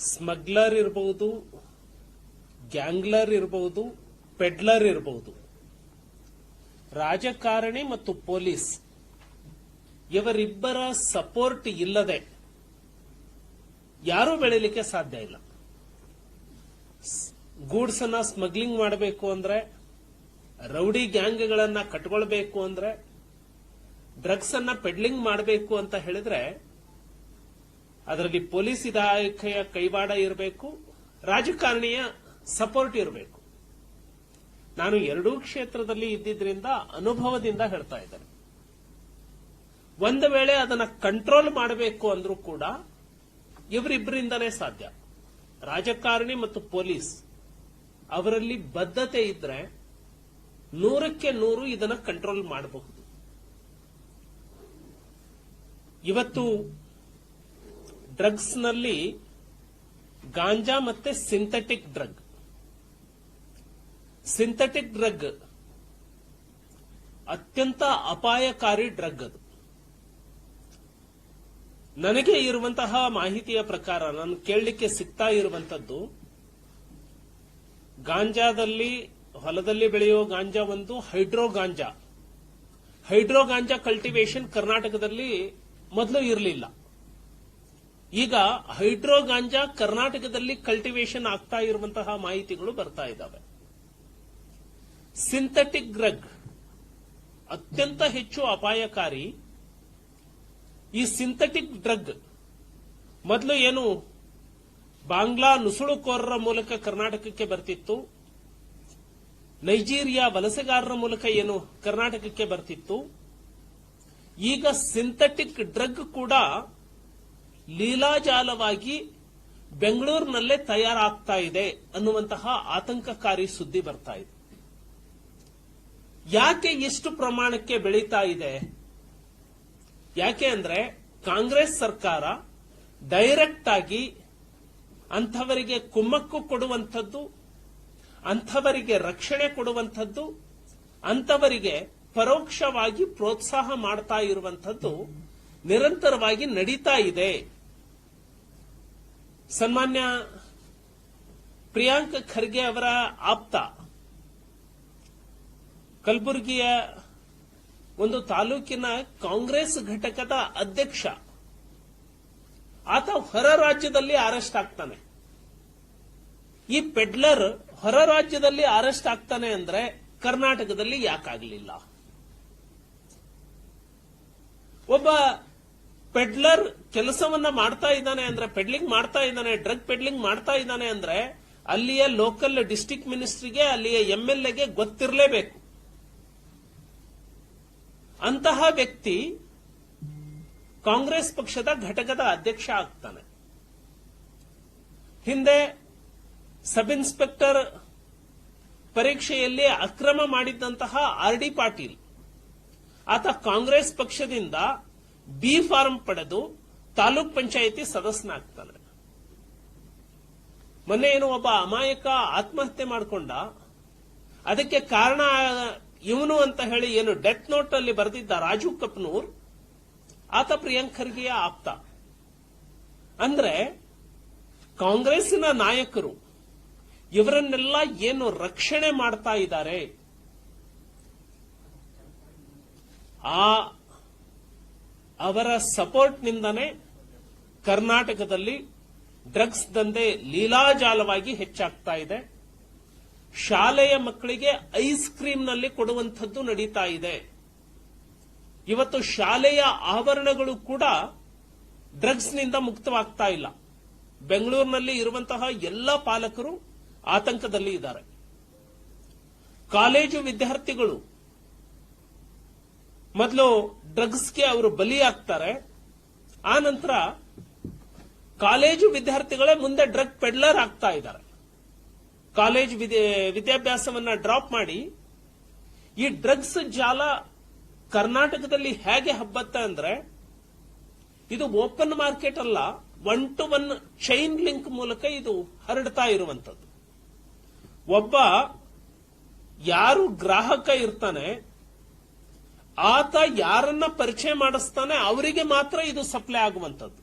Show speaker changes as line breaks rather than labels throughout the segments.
Smuggler ಇರಬಹುದು ಗ್ಯಾಂಗ್ಲರ್ ಇರಬಹುದು peddler ಇರಬಹುದು ರಾಜಕಾರಣಿ ಮತ್ತು ಪೊಲೀಸ್, ಇವರಿಬ್ಬರ ಸಪೋರ್ಟ್ ಇಲ್ಲದೆ ಯಾರೂ ಬೆಳಿಲಿಕ್ಕೆ ಸಾಧ್ಯ ಇಲ್ಲ. ಗೂಡ್ಸ್ ಅನ್ನ ಸ್ಮಗ್ಲಿಂಗ್ ಮಾಡಬೇಕು ಅಂದ್ರೆ, ರೌಡಿ ಗ್ಯಾಂಗ್ಗಳನ್ನ ಕಟ್ಕೊಳ್ಬೇಕು ಅಂದ್ರೆ ಡ್ರಗ್ಸ್ ಅನ್ನ ಪೆಡ್ಲಿಂಗ್ ಮಾಡಬೇಕು ಅಂತ ಹೇಳಿದ್ರೆ ಅದರಲ್ಲಿ ಪೊಲೀಸ್ ಇಲಾಖೆಯ ಕೈವಾಡ ಇರಬೇಕು, ರಾಜಕಾರಣಿಯ ಸಪೋರ್ಟ್ ಇರಬೇಕು. ನಾನು ಎರಡೂ ಕ್ಷೇತ್ರದಲ್ಲಿ ಇದ್ದಿದ್ರಿಂದ ಅನುಭವದಿಂದ ಹೇಳ್ತಾ ಇದ್ದೇನೆ. ಒಂದು ವೇಳೆ ಅದನ್ನ ಕಂಟ್ರೋಲ್ ಮಾಡಬೇಕು ಅಂದ್ರೂ ಕೂಡ ಇವರಿಬ್ಬರಿಂದನೇ ಸಾಧ್ಯ. ರಾಜಕಾರಣಿ ಮತ್ತು ಪೊಲೀಸ್, ಅವರಲ್ಲಿ ಬದ್ಧತೆ ಇದ್ರೆ ನೂರಕ್ಕೆ ನೂರು ಇದನ್ನ ಕಂಟ್ರೋಲ್ ಮಾಡಬಹುದು. ಇವತ್ತು ಡ್ರಗ್ಸ್ನಲ್ಲಿ ಗಾಂಜಾ ಮತ್ತೆ ಸಿಂಥೆಟಿಕ್ ಡ್ರಗ್. ಸಿಂಥೆಟಿಕ್ ಡ್ರಗ್ ಅತ್ಯಂತ ಅಪಾಯಕಾರಿ ಡ್ರಗ್ ಅದು. ನನಗೆ ಇರುವಂತಹ ಮಾಹಿತಿಯ ಪ್ರಕಾರ, ನಾನು ಕೇಳಲಿಕ್ಕೆ ಸಿಗ್ತಾ ಇರುವಂತದ್ದು ಗಾಂಜಾದಲ್ಲಿ, ಹೊಲದಲ್ಲಿ ಬೆಳೆಯೋ ಗಾಂಜಾ ಒಂದು hydro ganja hydro ganja cultivation ಕರ್ನಾಟಕದಲ್ಲಿ ಮೊದಲು ಇರಲಿಲ್ಲ. ಈಗ ಹೈಡ್ರೋ ಗಾಂಜಾ ಕರ್ನಾಟಕದಲ್ಲಿ ಕಲ್ಟಿವೇಶನ್ ಆಗ್ತಾ ಇರುವಂತಹ ಮಾಹಿತಿಗಳು ಬರ್ತಾ ಇದ್ದಾವೆ. ಸಿಂಥೆಟಿಕ್ ಡ್ರಗ್ ಅತ್ಯಂತ ಹೆಚ್ಚು ಅಪಾಯಕಾರಿ. ಈ ಸಿಂಥೆಟಿಕ್ ಡ್ರಗ್ ಮೊದಲು ಏನು? ಬಾಂಗ್ಲಾ ನುಸುಳುಕೋರರ ಮೂಲಕ ಕರ್ನಾಟಕಕ್ಕೆ ಬರ್ತಿತ್ತು. ನೈಜೀರಿಯಾ ವಲಸೆಗಾರರ ಮೂಲಕ ಏನು? ಕರ್ನಾಟಕಕ್ಕೆ ಬರ್ತಿತ್ತು. ಈಗ ಸಿಂಥೆಟಿಕ್ ಡ್ರಗ್ ಕೂಡ ಲೀಲಾಜಾಲವಾಗಿ ಬೆಂಗಳೂರಿನಲ್ಲೇ ತಯಾರಾಗ್ತಾ ಇದೆ ಅನ್ನುವಂತಹ ಆತಂಕಕಾರಿ ಸುದ್ದಿ ಬರ್ತಾ ಇದೆ. ಯಾಕೆ ಎಷ್ಟು ಪ್ರಮಾಣಕ್ಕೆ ಬೆಳೀತಾ ಇದೆ? ಯಾಕೆ ಅಂದ್ರೆ ಕಾಂಗ್ರೆಸ್ ಸರ್ಕಾರ ಡೈರೆಕ್ಟ್ ಆಗಿ ಅಂಥವರಿಗೆ ಕುಮ್ಮಕ್ಕು ಕೊಡುವಂಥದ್ದು, ಅಂಥವರಿಗೆ ರಕ್ಷಣೆ ಕೊಡುವಂಥದ್ದು, ಅಂಥವರಿಗೆ ಪರೋಕ್ಷವಾಗಿ ಪ್ರೋತ್ಸಾಹ ಮಾಡ್ತಾ ಇರುವಂಥದ್ದು ನಿರಂತರವಾಗಿ ನಡೀತಾ ಇದೆ. ಸನ್ಮಾನ್ಯ ಪ್ರಿಯಾಂಕ್ ಖರ್ಗೆ ಅವರ ಆಪ್ತ, ಕಲಬುರಗಿಯ ಒಂದು ತಾಲೂಕಿನ ಕಾಂಗ್ರೆಸ್ ಘಟಕದ ಅಧ್ಯಕ್ಷ. ಆತ ಹೊರ ರಾಜ್ಯದಲ್ಲಿ ಅರೆಸ್ಟ್ ಆಗ್ತಾನೆ. ಈ ಪೆಡ್ಲರ್ ಹೊರ ರಾಜ್ಯದಲ್ಲಿ ಅರೆಸ್ಟ್ ಆಗ್ತಾನೆ ಅಂದ್ರೆ ಕರ್ನಾಟಕದಲ್ಲಿ ಯಾಕಾಗಲಿಲ್ಲ. ಒಬ್ಬ ಪೆಡ್ಲರ್ ಕೆಲಸವನ್ನ ಮಾಡ್ತಾ ಇದ್ದಾನೆ ಅಂದ್ರೆ, ಪೆಡ್ಲಿಂಗ್ ಮಾಡ್ತಾ ಇದ್ದಾನೆ, ಡ್ರಗ್ ಪೆಡ್ಲಿಂಗ್ ಮಾಡ್ತಾ ಇದ್ದಾನೆ ಅಂದ್ರೆ, ಅಲ್ಲಿಯ ಲೋಕಲ್ ಡಿಸ್ಟಿಕ್ ಮಿನಿಸ್ಟ್ರಿಗೆ, ಅಲ್ಲಿಯ ಎಂಎಲ್ಎಗೆ ಗೊತ್ತಿರಲೇಬೇಕು. ಅಂತಹ ವ್ಯಕ್ತಿ ಕಾಂಗ್ರೆಸ್ ಪಕ್ಷದ ಘಟಕದ ಅಧ್ಯಕ್ಷ ಆಗ್ತಾನೆ. ಹಿಂದೆ ಸಬ್ ಇನ್ಸ್ಪೆಕ್ಟರ್ ಪರೀಕ್ಷೆಯಲ್ಲಿ ಅಕ್ರಮ ಮಾಡಿದ್ದಂತಹ ಆರ್ ಡಿ ಪಾಟೀಲ್. ಆತ ಕಾಂಗ್ರೆಸ್ ಪಕ್ಷದಿಂದ ಬಿ ಫಾರ್ಮ್ ಪಡೆದು ತಾಲೂಕ್ ಪಂಚಾಯಿತಿ ಸದಸ್ಯನಾಗ್ತಾನೆ. ಮೊನ್ನೆ ಏನು ಒಬ್ಬ ಅಮಾಯಕ ಆತ್ಮಹತ್ಯೆ ಮಾಡಿಕೊಂಡ. ಅದಕ್ಕೆ ಕಾರಣ ಇವನು ಅಂತ ಹೇಳಿ ಏನು ಡೆತ್ ನೋಟ್ ಅಲ್ಲಿ ಬರೆದಿದ್ದ ರಾಜು ಕಪ್ನೂರ್, ಆತ ಪ್ರಿಯಾಂಕ್ ಖರ್ಗೆಯ ಆಪ್ತ. ಅಂದ್ರೆ ಕಾಂಗ್ರೆಸ್ಸಿನ ನಾಯಕರು ಇವರನ್ನೆಲ್ಲ ಏನು ರಕ್ಷಣೆ ಮಾಡ್ತಾ ಇದ್ದಾರೆ? ಆ ಅವರ ಸಪೋರ್ಟ್ನಿಂದನೇ ಕರ್ನಾಟಕದಲ್ಲಿ ಡ್ರಗ್ಸ್ ದಂಧೆ ಲೀಲಾಜಾಲವಾಗಿ ಹೆಚ್ಚಾಗ್ತಾ ಇದೆ. ಶಾಲೆಯ ಮಕ್ಕಳಿಗೆ ಐಸ್ ಕ್ರೀಮ್ನಲ್ಲಿ ಕೊಡುವಂಥದ್ದು ನಡೀತಾ ಇದೆ. ಇವತ್ತು ಶಾಲೆಯ ಆವರಣಗಳು ಕೂಡ ಡ್ರಗ್ಸ್ನಿಂದ ಮುಕ್ತವಾಗ್ತಾ ಇಲ್ಲ. ಬೆಂಗಳೂರಿನಲ್ಲಿ ಇರುವಂತಹ ಎಲ್ಲ ಪಾಲಕರು ಆತಂಕದಲ್ಲಿ ಇದ್ದಾರೆ. ಕಾಲೇಜು ವಿದ್ಯಾರ್ಥಿಗಳು ಮೊದಲು ಡ್ರಗ್ಸ್ಗೆ ಅವರು ಬಲಿಯಾಗ್ತಾರೆ ಆ ನಂತರ ಕಾಲೇಜು ವಿದ್ಯಾರ್ಥಿಗಳೇ ಮುಂದೆ ಡ್ರಗ್ ಪೆಡ್ಲರ್ ಆಗ್ತಾ ಇದ್ದಾರೆ. ಕಾಲೇಜ್ ವಿದ್ಯಾಭ್ಯಾಸವನ್ನ ಡ್ರಾಪ್ ಮಾಡಿ, ಈ ಡ್ರಗ್ಸ್ ಜಾಲ ಕರ್ನಾಟಕದಲ್ಲಿ ಹೇಗೆ ಹಬ್ಬತ್ತ ಅಂದ್ರೆ, ಇದು ಓಪನ್ ಮಾರ್ಕೆಟ್ ಅಲ್ಲ, one to one chain link ಮೂಲಕ ಇದು ಹರಡ್ತಾ ಇರುವಂತದ್ದು ಒಬ್ಬ ಯಾರು ಗ್ರಾಹಕ ಇರ್ತಾನೆ ಆತ ಯಾರನ್ನ ಪರಿಚಯ ಮಾಡಿಸ್ತಾನೆ ಅವರಿಗೆ ಮಾತ್ರ ಇದು ಸಪ್ಲೈ ಆಗುವಂಥದ್ದು.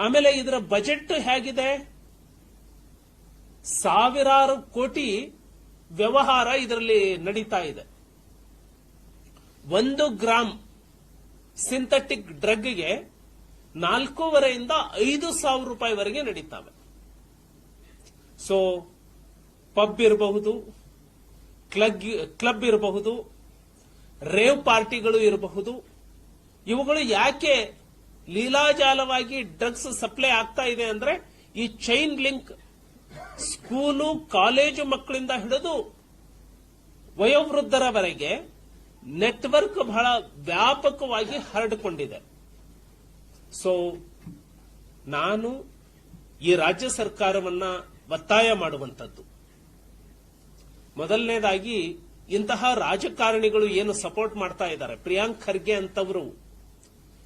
ಆಮೇಲೆ ಇದರ ಬಜೆಟ್ ಹೇಗಿದೆ? ಸಾವಿರಾರು ಕೋಟಿ ವ್ಯವಹಾರ ಇದರಲ್ಲಿ ನಡೀತಾ ಇದೆ. ಒಂದು ಗ್ರಾಮ್ ಸಿಂಥೆಟಿಕ್ ಡ್ರಗ್ಗೆ ನಾಲ್ಕೂವರೆಯಿಂದ ಐದು ಸಾವಿರ ರೂಪಾಯಿವರೆಗೆ ನಡೀತಾವೆ. ಸೊ ಪಬ್ ಇರಬಹುದು ಕ್ಲಗ್ ಕ್ಲಬ್ ಇರಬಹುದು ರೇವ್ ಪಾರ್ಟಿಗಳು ಇರಬಹುದು. ಇವುಗಳು ಯಾಕೆ ಲೀಲಾಜಾಲವಾಗಿ ಡ್ರಗ್ಸ್ ಸಪ್ಲೈ ಆಗ್ತಾ ಇದೆ ಅಂದ್ರೆ ಈ ಚೈನ್ ಲಿಂಕ್ ಸ್ಕೂಲು, ಕಾಲೇಜು ಮಕ್ಕಳಿಂದ ಹಿಡಿದು ವಯೋವೃದ್ಧರವರೆಗೆ ನೆಟ್ವರ್ಕ್ ಬಹಳ ವ್ಯಾಪಕವಾಗಿ ಹರಡಿಕೊಂಡಿದೆ. ಸೊ ನಾನು ಈ ರಾಜ್ಯ ಸರ್ಕಾರವನ್ನ ಒತ್ತಾಯ ಮಾಡುವಂಥದ್ದು. ಮೊದಲನೇದಾಗಿ ಇಂತಹ ರಾಜಕಾರಣಿಗಳು ಏನು ಸಪೋರ್ಟ್ ಮಾಡ್ತಾ ಇದ್ದಾರೆ? ಪ್ರಿಯಾಂಕ್ ಖರ್ಗೆ ಅಂತವರು,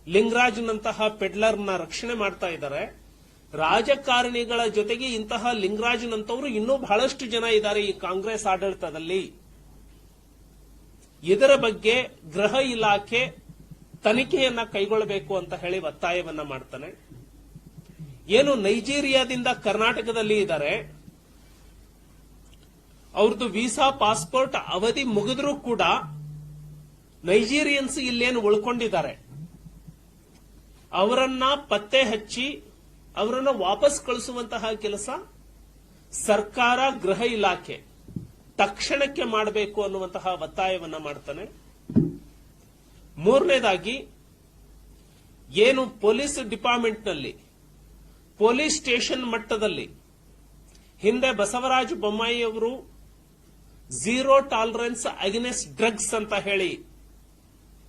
ಲಿಂಗರಾಜ್ನಂತಹ ಪೆಡ್ಲರ್ನ ರಕ್ಷಣೆ ಮಾಡ್ತಾ ಇದ್ದಾರೆ. ರಾಜಕಾರಣಿಗಳ ಜೊತೆಗೆ ಇಂತಹ ಲಿಂಗರಾಜ್ನಂತವರು ಇನ್ನೂ ಬಹಳಷ್ಟು ಜನ ಇದ್ದಾರೆ ಈ ಕಾಂಗ್ರೆಸ್ ಆಡಳಿತದಲ್ಲಿ. ಇದರ ಬಗ್ಗೆ ಗೃಹ ಇಲಾಖೆ ತನಿಖೆಯನ್ನ ಕೈಗೊಳ್ಳಬೇಕು ಅಂತ ಹೇಳಿ ಒತ್ತಾಯವನ್ನ ಮಾಡ್ತಾನೆ. ಏನು ನೈಜೀರಿಯಾದಿಂದ ಕರ್ನಾಟಕದಲ್ಲಿ ಇದ್ದಾರೆ. ಅವ್ರದ್ದು ವೀಸಾ, ಪಾಸ್ಪೋರ್ಟ್ ಅವಧಿ ಮುಗಿದ್ರೂ ಕೂಡ ನೈಜೀರಿಯನ್ಸ್ ಇಲ್ಲೇನು ಉಳ್ಕೊಂಡಿದ್ದಾರೆ. ಅವರನ್ನ ಪತ್ತೆ ಹಚ್ಚಿ ಅವರನ್ನು ವಾಪಸ್ ಕಳಿಸುವಂತಹ ಕೆಲಸ ಸರ್ಕಾರ, ಗೃಹ ಇಲಾಖೆ ತಕ್ಷಣಕ್ಕೆ ಮಾಡಬೇಕು ಅನ್ನುವಂತಹ ಒತ್ತಾಯವನ್ನ ಮಾಡ್ತಾನೆ. ಮೂರನೇದಾಗಿ, ಏನು ಪೊಲೀಸ್ ಡಿಪಾರ್ಟ್ಮೆಂಟ್ನಲ್ಲಿ, ಪೊಲೀಸ್ ಸ್ಟೇಷನ್ ಮಟ್ಟದಲ್ಲಿ ಹಿಂದೆ ಬಸವರಾಜ ಬೊಮ್ಮಾಯಿ ಅವರು ಝೀರೋ ಟಾಲರೆನ್ಸ್ ಅಗೇನೆಸ್ಟ್ ಡ್ರಗ್ಸ್ ಅಂತ ಹೇಳಿ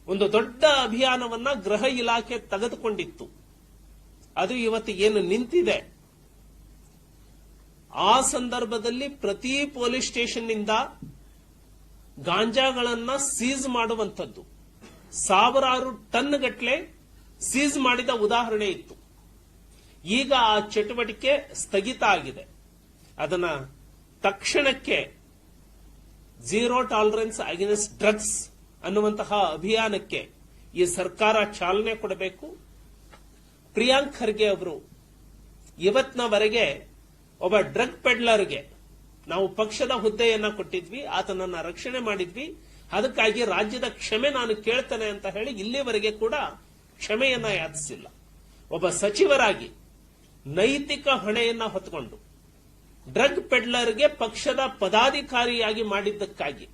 ಒಂದು ದೊಡ್ಡ ಅಭಿಯಾನವನ್ನ ಗೃಹ ಇಲಾಖೆ ತೆಗೆದುಕೊಂಡಿತ್ತು. ಅದು ಇವತ್ತು ಏನು ನಿಂತಿದೆ? ಆ ಸಂದರ್ಭದಲ್ಲಿ ಪ್ರತಿ ಪೊಲೀಸ್ ಸ್ಟೇಷನ್ನಿಂದ ಗಾಂಜಾಗಳನ್ನ ಸೀಸ್ ಮಾಡುವಂಥದ್ದು. ಸಾವಿರಾರು ಟನ್ ಗಟ್ಟಲೆ ಸೀಸ್ ಮಾಡಿದ ಉದಾಹರಣೆ ಇತ್ತು. ಈಗ ಆ ಚಟುವಟಿಕೆ ಸ್ಥಗಿತ ಆಗಿದೆ. ಅದನ್ನ ತಕ್ಷಣಕ್ಕೆ ಝೀರೋ ಟಾಲರೆನ್ಸ್ ಅಗೇನ್ಸ್ಟ್ ಡ್ರಗ್ಸ್ ಅನ್ನುವಂತಹ ಅಭಿಯಾನಕ್ಕೆ ಈ ಸರ್ಕಾರ ಚಾಲನೆ ಕೊಡಬೇಕು. ಪ್ರಿಯಾಂಕ್ ಖರ್ಗೆ ಅವರು ಇವತ್ತಿನವರೆಗೆ ಒಬ್ಬ ಡ್ರಗ್ ಪೆಡ್ಲರ್ಗೆ ನಾವು ಪಕ್ಷದ ಹುದ್ದೆಯನ್ನ ಕೊಟ್ಟಿದ್ವಿ, ಆತನನ್ನ ರಕ್ಷಣೆ ಮಾಡಿದ್ವಿ. ಅದಕ್ಕಾಗಿ ರಾಜ್ಯದ ಕ್ಷಮೆ ನಾನು ಕೇಳ್ತೇನೆ ಅಂತ ಹೇಳಿ ಇಲ್ಲಿವರೆಗೆ ಕೂಡ ಕ್ಷಮೆಯನ್ನ ಯಾಚಿಸಿಲ್ಲ. ಒಬ್ಬ ಸಚಿವರಾಗಿ ನೈತಿಕ ಹೊಣೆಯನ್ನ ಹೊತ್ತುಕೊಂಡು ಡ್ರಗ್ ಪೆಡ್ಲರ್ಗೆ ಪಕ್ಷದ ಪದಾಧಿಕಾರಿಯಾಗಿ ಮಾಡಿದ್ದಕ್ಕಾಗಿ.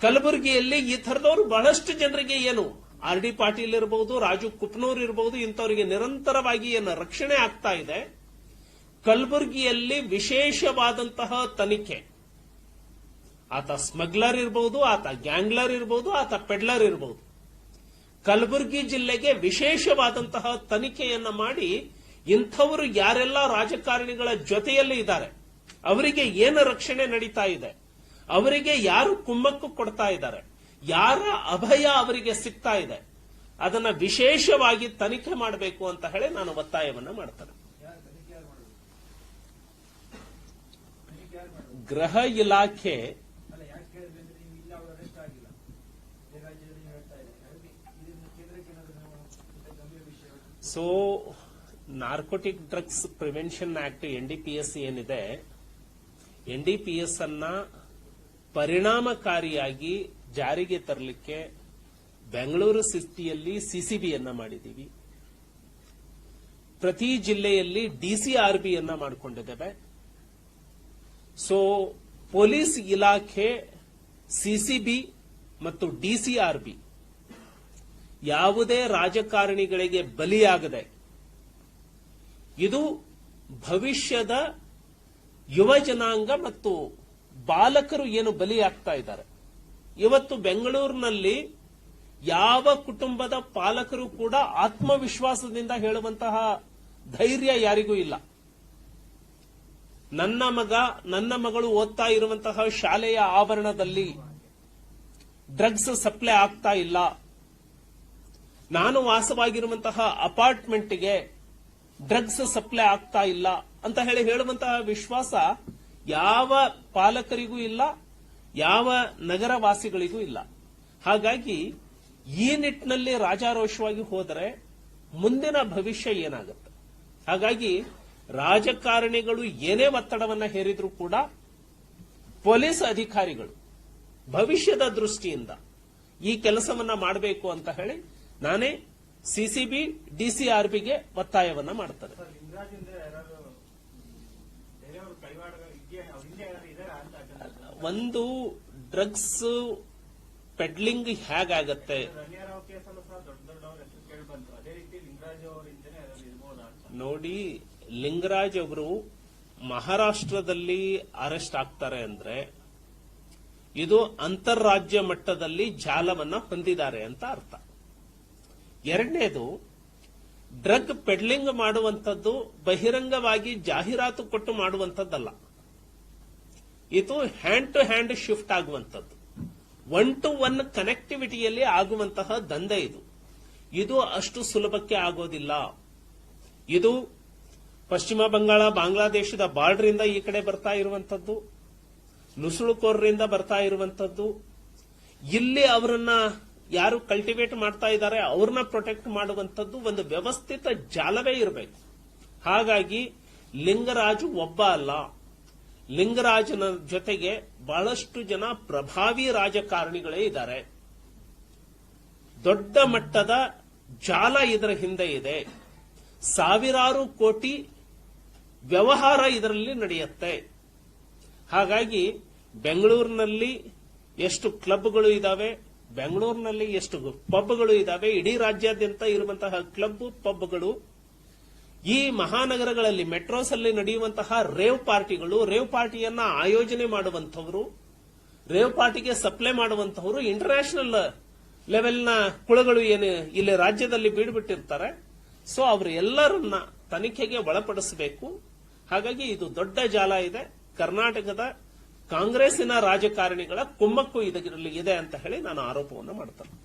ಕಲಬುರಗಿಯಲ್ಲಿ ಈ ಥರದವರು ಬಹಳಷ್ಟು ಜನರಿಗೆ ಏನು ಆರ್ ಡಿ ಪಾಟೀಲ್ ಇರಬಹುದು ರಾಜು ಕುಪ್ನೂರ್ ಇರಬಹುದು ಇಂಥವರಿಗೆ ನಿರಂತರವಾಗಿ ಏನು ರಕ್ಷಣೆ ಆಗ್ತಾ ಇದೆ. ಕಲಬುರಗಿಯಲ್ಲಿ ವಿಶೇಷವಾದಂತಹ ತನಿಖೆ. ಆತ ಸ್ಮಗ್ಲರ್ ಇರಬಹುದು ಆತ ಗ್ಯಾಂಗ್ಲರ್ ಇರಬಹುದು ಆತ ಪೆಡ್ಲರ್ ಇರಬಹುದು ಕಲಬುರಗಿ ಜಿಲ್ಲೆಗೆ ವಿಶೇಷವಾದಂತಹ ತನಿಖೆಯನ್ನ ಮಾಡಿ ಇಂಥವರು ಯಾರೆಲ್ಲ ರಾಜಕಾರಣಿಗಳ ಜೊತೆಯಲ್ಲಿ ಇದ್ದಾರೆ, ಅವರಿಗೆ ಏನು ರಕ್ಷಣೆ ನಡೀತಾ ಇದೆ, ಅವರಿಗೆ ಯಾರು ಕುಮ್ಮಕ್ಕು ಕೊಡ್ತಾ ಇದ್ದಾರೆ, ಯಾರ ಅಭಯ ಅವರಿಗೆ ಸಿಗ್ತಾ ಇದೆ, ಅದನ್ನ ವಿಶೇಷವಾಗಿ ತನಿಖೆ ಮಾಡಬೇಕು ಅಂತ ಹೇಳಿ ನಾನು ಒತ್ತಾಯವನ್ನ ಮಾಡ್ತೇನೆ. ಗೃಹ ಇಲಾಖೆ so narcotic drugs prevention act NDPS ಏನಿದೆ ಎನ್ಡಿಪಿಎಸ್ ಅನ್ನ ಪರಿಣಾಮಕಾರಿಯಾಗಿ ಜಾರಿಗೆ ತರಲಿಕ್ಕೆ ಬೆಂಗಳೂರು ಸಿಟಿಯಲ್ಲಿ ಸಿಸಿಬಿಯನ್ನ ಮಾಡಿದ್ದೀವಿ ಪ್ರತಿ ಜಿಲ್ಲೆಯಲ್ಲಿ ಡಿಸಿಆರ್ಬಿಯನ್ನ ಮಾಡಿಕೊಂಡಿದ್ದೇವೆ. ಸೊ ಪೊಲೀಸ್ ಇಲಾಖೆ ಸಿಸಿಬಿ ಮತ್ತು ಡಿಸಿಆರ್ಬಿ ಯಾವುದೇ ರಾಜಕಾರಣಿಗಳಿಗೆ ಬಲಿಯಾಗದೆ ಇದು ಭವಿಷ್ಯದ ಯುವ ಜನಾಂಗ ಮತ್ತು ಬಾಲಕರು ಏನು ಬಲಿಯಾಗ್ತಾ ಇದ್ದಾರೆ. ಇವತ್ತು ಬೆಂಗಳೂರಿನಲ್ಲಿ ಯಾವ ಕುಟುಂಬದ ಪಾಲಕರು ಕೂಡ ಆತ್ಮವಿಶ್ವಾಸದಿಂದ ಹೇಳುವಂತಹ ಧೈರ್ಯ ಯಾರಿಗೂ ಇಲ್ಲ. ನನ್ನ ಮಗ, ನನ್ನ ಮಗಳು ಓದ್ತಾ ಇರುವಂತಹ ಶಾಲೆಯ ಆವರಣದಲ್ಲಿ ಡ್ರಗ್ಸ್ ಸಪ್ಲೈ ಆಗ್ತಾ ಇಲ್ಲ. ನಾನು ವಾಸವಾಗಿರುವಂತಹ ಅಪಾರ್ಟ್ಮೆಂಟ್ಗೆ ಡ್ರಗ್ಸ್ ಸಪ್ಲೈ ಆಗ್ತಾ ಇಲ್ಲ ಅಂತ ಹೇಳಿ ಹೇಳುವಂತಹ ವಿಶ್ವಾಸ ಯಾವ ಪಾಲಕರಿಗೂ ಇಲ್ಲ, ಯಾವ ನಗರವಾಸಿಗಳಿಗೂ ಇಲ್ಲ. ಹಾಗಾಗಿ ಈ ನಿಟ್ಟಿನಲ್ಲಿ ರಾಜಾರೋಷವಾಗಿ ಹೋದರೆ ಮುಂದಿನ ಭವಿಷ್ಯ ಏನಾಗುತ್ತೆ? ಹಾಗಾಗಿ ರಾಜಕಾರಣಿಗಳು ಏನೇ ಒತ್ತಡವನ್ನು ಹೇರಿದ್ರು ಕೂಡ ಪೊಲೀಸ್ ಅಧಿಕಾರಿಗಳು ಭವಿಷ್ಯದ ದೃಷ್ಟಿಯಿಂದ ಈ ಕೆಲಸವನ್ನ ಮಾಡಬೇಕು ಅಂತ ಹೇಳಿ ನಾನೇ ಸಿಸಿಬಿ ಡಿಸಿಆರ್ಬಿಗೆ ಒತ್ತಾಯವನ್ನ
ಮಾಡುತ್ತದೆ
ಒಂದು ಡ್ರಗ್ಸ್ ಪೆಡ್ಲಿಂಗ್ ಹೇಗಾಗತ್ತೆ? ನೋಡಿ ಲಿಂಗರಾಜ್ ಅವರು ಮಹಾರಾಷ್ಟ್ರದಲ್ಲಿ ಅರೆಸ್ಟ್ ಆಗ್ತಾರೆ ಅಂದ್ರೆ ಇದು ಅಂತಾರಾಜ್ಯ ಮಟ್ಟದಲ್ಲಿ ಜಾಲವನ್ನ ಹೊಂದಿದ್ದಾರೆ ಅಂತ ಅರ್ಥ. ಎರಡನೇದು, ಡ್ರಗ್ ಪೆಡ್ಲಿಂಗ್ ಮಾಡುವಂಥದ್ದು ಬಹಿರಂಗವಾಗಿ ಜಾಹೀರಾತು ಕೊಟ್ಟು ಮಾಡುವಂಥದ್ದಲ್ಲ. ಇದು ಹ್ಯಾಂಡ್ ಟು ಹ್ಯಾಂಡ್ ಶಿಫ್ಟ್ ಆಗುವಂಥದ್ದು. ಒನ್ ಟು ಒನ್ ಕನೆಕ್ಟಿವಿಟಿಯಲ್ಲಿ ಆಗುವಂತಹ ದಂಧೆ ಇದು. ಇದು ಅಷ್ಟು ಸುಲಭಕ್ಕೆ ಆಗೋದಿಲ್ಲ. ಇದು ಪಶ್ಚಿಮ ಬಂಗಾಳ, ಬಾಂಗ್ಲಾದೇಶದ ಬಾರ್ಡರ್ ಇಂದ ಈ ಕಡೆ ಬರ್ತಾ ಇರುವಂತದ್ದು ನುಸುಳುಕೋರರಿಂದ ಬರ್ತಾ ಇರುವಂತದ್ದು ಇಲ್ಲಿ ಅವರನ್ನ ಯಾರು ಕಲ್ಟಿವೇಟ್ ಮಾಡ್ತಾ ಇದ್ದಾರೆ, ಅವ್ರನ್ನ ಪ್ರೊಟೆಕ್ಟ್ ಮಾಡುವಂತದ್ದು ಒಂದು ವ್ಯವಸ್ಥಿತ ಜಾಲವೇ ಇರಬೇಕು. ಹಾಗಾಗಿ ಲಿಂಗರಾಜು ಒಬ್ಬ ಅಲ್ಲ. ಲಿಂಗರಾಜನ ಜೊತೆಗೆ ಬಹಳಷ್ಟು ಜನ ಪ್ರಭಾವಿ ರಾಜಕಾರಣಿಗಳೇ ಇದ್ದಾರೆ. ದೊಡ್ಡ ಮಟ್ಟದ ಜಾಲ ಇದರ ಹಿಂದೆ ಇದೆ. ಸಾವಿರಾರು ಕೋಟಿ ವ್ಯವಹಾರ ಇದರಲ್ಲಿ ನಡೆಯುತ್ತೆ. ಹಾಗಾಗಿ ಬೆಂಗಳೂರಿನಲ್ಲಿ ಎಷ್ಟು ಕ್ಲಬ್ಗಳು ಇದಾವೆ ಬೆಂಗಳೂರಿನಲ್ಲಿ ಎಷ್ಟು ಪಬ್ಗಳು ಇದಾವೆ? ಇಡೀ ರಾಜ್ಯಾದ್ಯಂತ ಇರುವಂತಹ ಕ್ಲಬ್ ಪಬ್ಗಳು. ಈ ಮಹಾನಗರಗಳಲ್ಲಿ ಮೆಟ್ರೋಸ್ ಅಲ್ಲಿ ನಡೆಯುವಂತಹ ರೇವ್ ಪಾರ್ಟಿಗಳು, ರೇವ್ ಪಾರ್ಟಿಯನ್ನ ಆಯೋಜನೆ ಮಾಡುವಂತವರು ರೇವ್ ಪಾರ್ಟಿಗೆ ಸಪ್ಲೈ ಮಾಡುವಂತವರು ಇಂಟರ್ನ್ಯಾಷನಲ್ ಲೆವೆಲ್ನ ಕುಳಗಳು ಏನು ಇಲ್ಲಿ ರಾಜ್ಯದಲ್ಲಿ ಬೀಡ್ಬಿಟ್ಟಿರ್ತಾರೆ. ಸೊ, ಅವರು ಎಲ್ಲರನ್ನ ತನಿಖೆಗೆ ಒಳಪಡಿಸಬೇಕು. ಹಾಗಾಗಿ ಇದು ದೊಡ್ಡ ಜಾಲ ಇದೆ. ಕರ್ನಾಟಕದ ಕಾಂಗ್ರೆಸ್ಸಿನ ರಾಜಕಾರಣಿಗಳ ಕುಮ್ಮಕ್ಕು ಇದರಲ್ಲಿ ಇದೆ ಅಂತ ಹೇಳಿ ನಾನು ಆರೋಪವನ್ನು ಮಾಡ್ತೇನೆ.